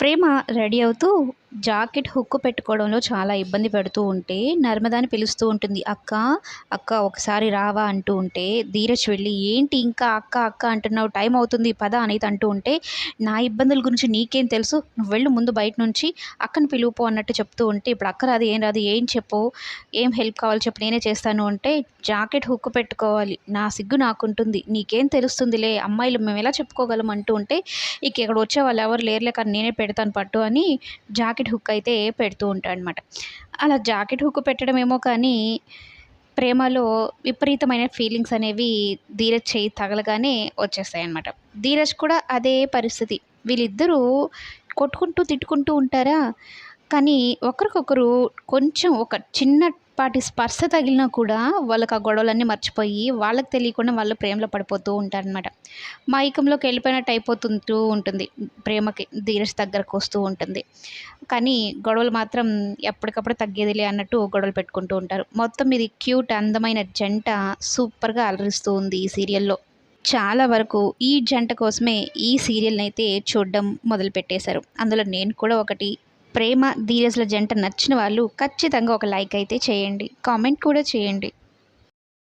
ప్రేమ ready అవుతూ jacket hook పెట్టుకోవడంలో చాలా ఇబ్బంది పెడుతూ ఉంటే నర్మదాని పిలుస్తూ ఉంటుంది. అక్క అక్క ఒకసారి రావా అంటూ ఉంటే ధీరజ్ వెళ్ళి ఏంటి ఇంకా అక్క అక్క అంటున్నావు టైం అవుతుంది పద అనేది అంటూ ఉంటే నా ఇబ్బందుల గురించి నీకేం తెలుసు? నువ్వు వెళ్ళు ముందు బయట నుంచి అక్కని పిలువుపో అన్నట్టు చెప్తూ ఉంటే ఇప్పుడు అక్క రాదు ఏం రాదు ఏం చెప్పు ఏం హెల్ప్ కావాలి చెప్పు నేనే చేస్తాను అంటే జాకెట్ హుక్కు పెట్టుకోవాలి నా సిగ్గు నాకుంటుంది నీకేం తెలుస్తుందిలే అమ్మాయిలు మేము ఎలా చెప్పుకోగలం అంటూ ఉంటే ఇక ఇక్కడ వచ్చే వాళ్ళు ఎవరు లేరులే కానీ నేనే పెడతాను పట్టు అని జాకెట్ జాకెట్ హుక్ అయితే పెడుతూ ఉంటాడు అనమాట అలా జాకెట్ హుక్ పెట్టడం ఏమో కానీ ప్రేమలో విపరీతమైన ఫీలింగ్స్ అనేవి ధీరజ్ చేయి తగలగానే వచ్చేస్తాయి అనమాట ధీరజ్ కూడా అదే పరిస్థితి. వీళ్ళిద్దరూ కొట్టుకుంటూ తిట్టుకుంటూ ఉంటారా? కానీ ఒకరికొకరు కొంచెం ఒక చిన్న చిన్నపాటి స్పర్శ తగిలినా కూడా వాళ్ళకి ఆ గొడవలన్నీ మర్చిపోయి వాళ్ళకి తెలియకుండా వాళ్ళు ప్రేమలో పడిపోతూ ఉంటారనమాట మైకంలోకి వెళ్ళిపోయినట్టు అయిపోతుంటూ ఉంటుంది. ప్రేమకి ధీరజ్ దగ్గరకు వస్తూ ఉంటుంది. కానీ గొడవలు మాత్రం ఎప్పటికప్పుడు తగ్గేదిలే అన్నట్టు గొడవలు పెట్టుకుంటూ ఉంటారు. మొత్తం ఇది క్యూట్ అందమైన జంట సూపర్గా అలరిస్తూ ఉంది ఈ సీరియల్లో. చాలా వరకు ఈ జంట కోసమే ఈ సీరియల్ని అయితే చూడడం మొదలు పెట్టేశారు అందులో నేను కూడా ఒకటి ప్రేమ ధీరజ్ల జంట నచ్చిన వాళ్ళు ఖచ్చితంగా ఒక లైక్ అయితే చేయండి. కామెంట్ కూడా చేయండి.